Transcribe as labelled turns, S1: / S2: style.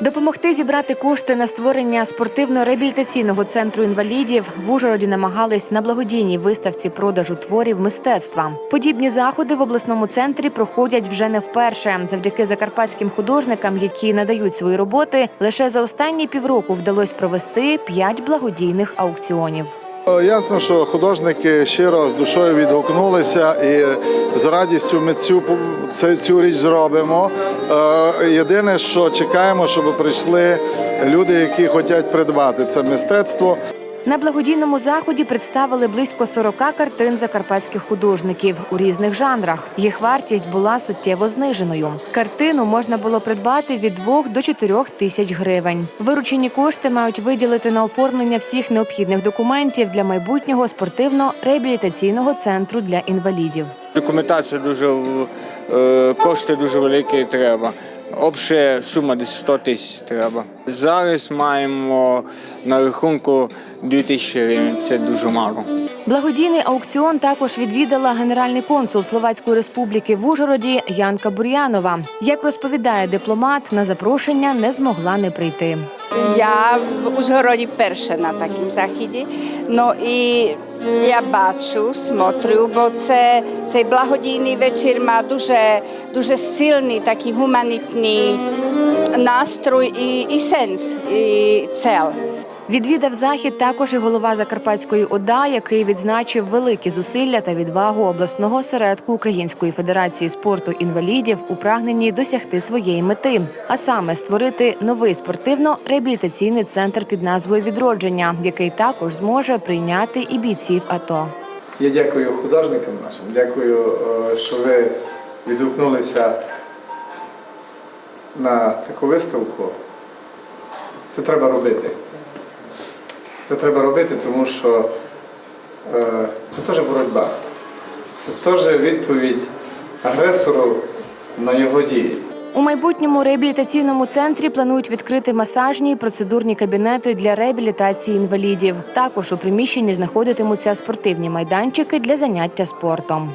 S1: Допомогти зібрати кошти на створення спортивно-реабілітаційного центру інвалідів в Ужгороді намагались на благодійній виставці продажу творів мистецтва. Подібні заходи в обласному центрі проходять вже не вперше. Завдяки закарпатським художникам, які надають свої роботи, лише за останні півроку вдалося провести п'ять благодійних аукціонів.
S2: Е, Ясно, що художники щиро з душою відгукнулися і з радістю ми цю, цю річ зробимо. Е, Єдине, що чекаємо, щоб прийшли люди, які хочуть придбати це мистецтво.
S1: На благодійному заході представили близько 40 картин закарпатських художників у різних жанрах. Їх вартість була суттєво зниженою. Картину можна було придбати від 2 до 4 тисяч гривень. Виручені кошти мають виділити на оформлення всіх необхідних документів для майбутнього спортивно-реабілітаційного центру для інвалідів.
S3: Документація дуже е, кошти дуже великі треба. Обща сума десь 100 тисяч треба. Зараз маємо на рахунку 2 тисячі гривень. Це дуже мало.
S1: Благодійний аукціон також відвідала генеральний консул Словацької республіки в Ужгороді Янка Бур'янова. Як розповідає дипломат, на запрошення не змогла не прийти.
S4: Я в Ужгороді перша на такому західі. Ну і я бачу, смотрю, бо це цей благодійний вечір має дуже, дуже сильний такий гуманітний настрой і, і сенс, і цель.
S1: Відвідав захід також і голова Закарпатської ОДА, який відзначив великі зусилля та відвагу обласного осередку Української федерації спорту інвалідів у прагненні досягти своєї мети, а саме створити новий спортивно-реабілітаційний центр під назвою Відродження, який також зможе прийняти і бійців АТО.
S5: Я дякую художникам нашим, дякую, е, що ви відгукнулися на таку виставку. Це треба робити. Це треба робити, тому що е, це теж боротьба. Це теж відповідь агресору на його дії.
S1: У майбутньому реабілітаційному центрі планують відкрити масажні і процедурні кабінети для реабілітації інвалідів. Також у приміщенні знаходитимуться спортивні майданчики для заняття спортом.